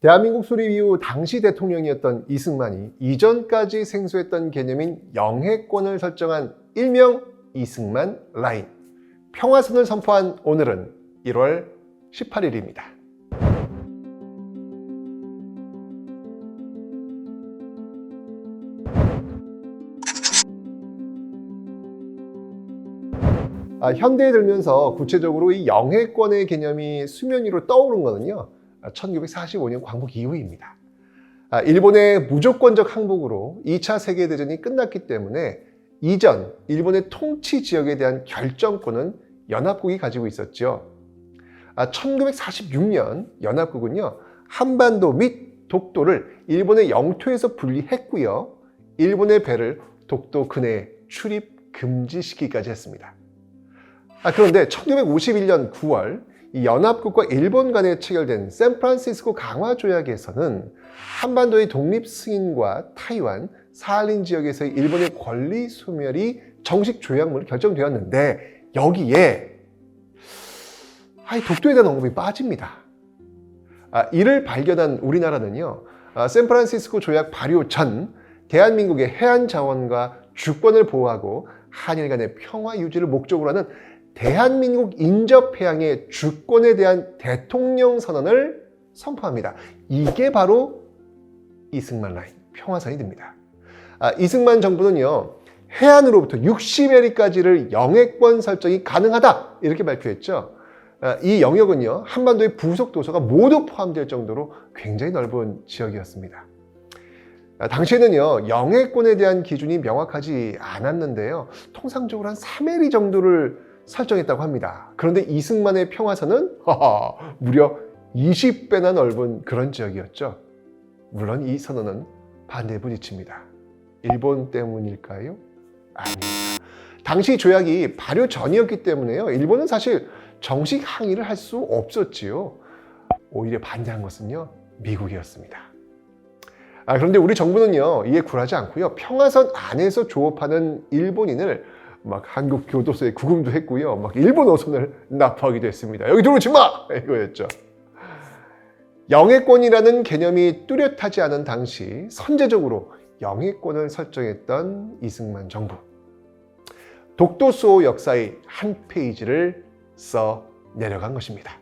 대한민국 수립 이후 당시 대통령이었던 이승만이 이전까지 생소했던 개념인 영해권을 설정한 일명 이승만 라인. 평화선을 선포한 오늘은 1월 18일입니다. 아, 현대에 들면서 구체적으로 이 영해권의 개념이 수면 위로 떠오른 거는요. 1945년 광복 이후입니다. 아, 일본의 무조건적 항복으로 2차 세계대전이 끝났기 때문에 이전 일본의 통치 지역에 대한 결정권은 연합국이 가지고 있었죠. 아, 1946년 연합국은요 한반도 및 독도를 일본의 영토에서 분리했고요. 일본의 배를 독도 근해에 출입 금지시키기까지 했습니다. 아, 그런데 1951년 9월 이 연합국과 일본 간에 체결된 샌프란시스코 강화 조약에서는 한반도의 독립 승인과 타이완, 사할린 지역에서의 일본의 권리 소멸이 정식 조약으로 결정되었는데 여기에 아이 독도에 대한 언급이 빠집니다. 아, 이를 발견한 우리나라는요, 아, 샌프란시스코 조약 발효 전 대한민국의 해안 자원과 주권을 보호하고 한일 간의 평화 유지를 목적으로 하는 대한민국 인접해양의 주권에 대한 대통령 선언을 선포합니다. 이게 바로 이승만 라인, 평화선이 됩니다. 아, 이승만 정부는요, 해안으로부터 60에리까지를 영해권 설정이 가능하다 이렇게 발표했죠. 아, 이 영역은요 한반도의 부속 도서가 모두 포함될 정도로 굉장히 넓은 지역이었습니다. 아, 당시에는요 영해권에 대한 기준이 명확하지 않았는데요 통상적으로 한 3에리 정도를 설정했다고 합니다. 그런데 이승만의 평화선은 하하, 무려 20배나 넓은 그런 지역이었죠. 물론 이 선언은 반대에 부딪힙니다. 일본 때문일까요? 아닙니다. 당시 조약이 발효 전이었기 때문에요. 일본은 사실 정식 항의를 할 수 없었지요. 오히려 반대한 것은요, 미국이었습니다. 아, 그런데 우리 정부는요, 이에 굴하지 않고요, 평화선 안에서 조업하는 일본인을 막 한국 교도소에 구금도 했고요, 막 일본 어선을 납부하기도 했습니다. 여기 들어오지 마! 이거였죠. 영해권이라는 개념이 뚜렷하지 않은 당시 선제적으로 영해권을 설정했던 이승만 정부. 독도수호 역사의 한 페이지를 써 내려간 것입니다.